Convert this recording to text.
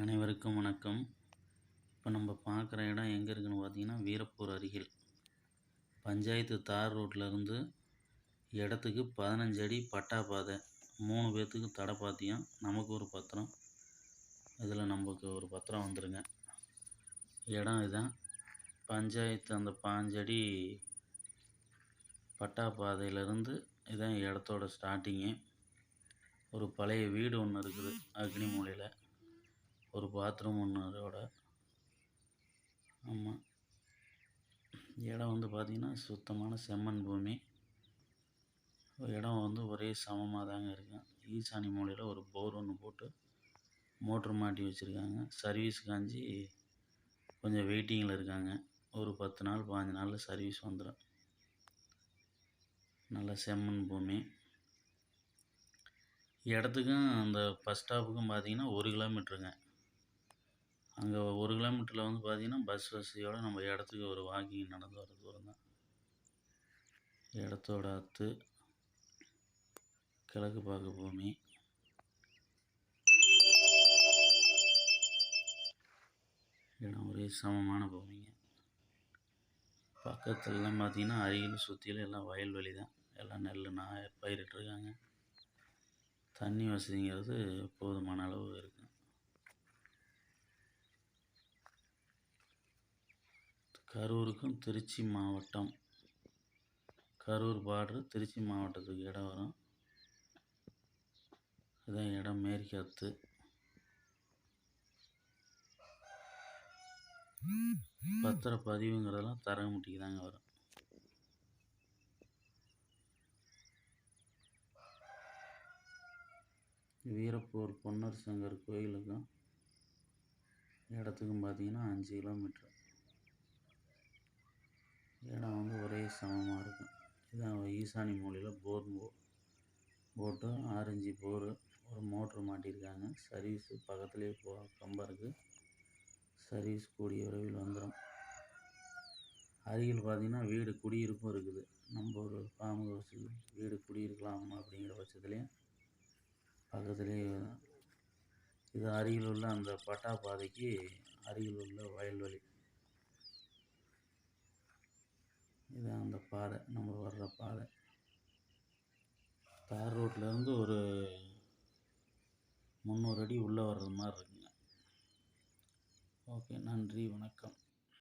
அனைவருக்கும் வணக்கம். இப்போ நம்ம பார்க்குற இடம் எங்கே இருக்குதுன்னு பார்த்தீங்கன்னா வீரப்பூர் அருகில் பஞ்சாயத்து தார் ரோட்லேருந்து இடத்துக்கு பதினஞ்சு அடி பட்டா பாதை. மூணு பேர்த்துக்கு தடை பாத்தியம். நமக்கு ஒரு பத்திரம். இதில் நமக்கு ஒரு பத்திரம் வந்துருங்க. இடம் இதுதான் பஞ்சாயத்து அந்த பாஞ்சடி பட்டா பாதையிலேருந்து இதான் இடத்தோட ஸ்டார்டிங்கு ஒரு பழைய வீடு ஒன்று இருக்குது அக்னி மூலையில். ஒரு பாத்ரூம் ஒன்று அதோட ஆமாம் இடம் வந்து பார்த்திங்கன்னா சுத்தமான செம்மண் பூமி. இடம் வந்து ஒரே சமமாக தாங்க இருக்கும் ஈசானி மூலையில் ஒரு போர் ஒன்று போட்டு மோட்ரு மாட்டி வச்சுருக்காங்க. சர்வீஸ் காஞ்சி கொஞ்சம் வெயிட்டிங்கில் இருக்காங்க. ஒரு பத்து நாள் பாஞ்சு நாளில் சர்வீஸ் வந்துடும் நல்ல செம்மண் பூமி. இடத்துக்கும் அந்த பஸ் ஸ்டாப்புக்கும் பார்த்திங்கன்னா ஒரு கிலோமீட்டருங்க. அங்கே ஒரு கிலோமீட்டரில் வந்து பார்த்தீங்கன்னா பஸ் வசதியோடு நம்ம இடத்துக்கு ஒரு வாக்கிங் நடந்து வர தூரம் தான். இடத்தோட அத்து கிழக்கு பார்க்க பூமி. இடம் ஒரே சமமான பூமிங்க. பக்கத்துலலாம் பார்த்தீங்கன்னா அருகில் சுற்றிலும் எல்லாம் வயல்வெளி தான். எல்லாம் நெல் நான் பயிரிட்டுருக்காங்க. தண்ணி வசதிங்கிறது போதுமான அளவு இருக்குது கரூருக்கும் திருச்சி மாவட்டம். கரூர் பார்டரு திருச்சி மாவட்டத்துக்கு இடம் வரும். இதான் இடம் மேற்கத்து. பத்திர பதிவுங்கிறதெல்லாம் தரங்கமுட்டிக்கு தாங்க வரும். வீரப்பூர் பொன்னர் சங்கர் கோயிலுக்கும் இடத்துக்கும் பார்த்தீங்கன்னா அஞ்சு கிலோமீட்ரு இடம் வந்து ஒரே சமமாக இருக்கும். இதுதான் ஈசானி மூலையில் போர் போட்டு ஆரஞ்சு போர் ஒரு மோட்ரு மாட்டியிருக்காங்க. சர்வீஸு பக்கத்துலேயே போ கம்பம் இருக்குது சர்வீஸ் கூடிய விரைவில் வந்துடும் அருகில் பார்த்திங்கன்னா வீடு குடியிருப்பும் இருக்குது. நம்ம ஒரு ஃபார்ம் ஹவுஸில் வீடு குடியிருக்கலாம் அப்படிங்கிற பட்சத்துலேயும் பக்கத்துலேயே இது அருகில் உள்ள அந்த பட்டா பாதைக்கு அருகில் உள்ள வயல்வெளி இதுதான் அந்த பாதை நம்ம வர்ற பாதை. தார் ரோட்லேருந்து ஒரு முந்நூறு அடி உள்ளே வர்றது மாதிரி இருக்குங்க. ஓகே நன்றி வணக்கம்.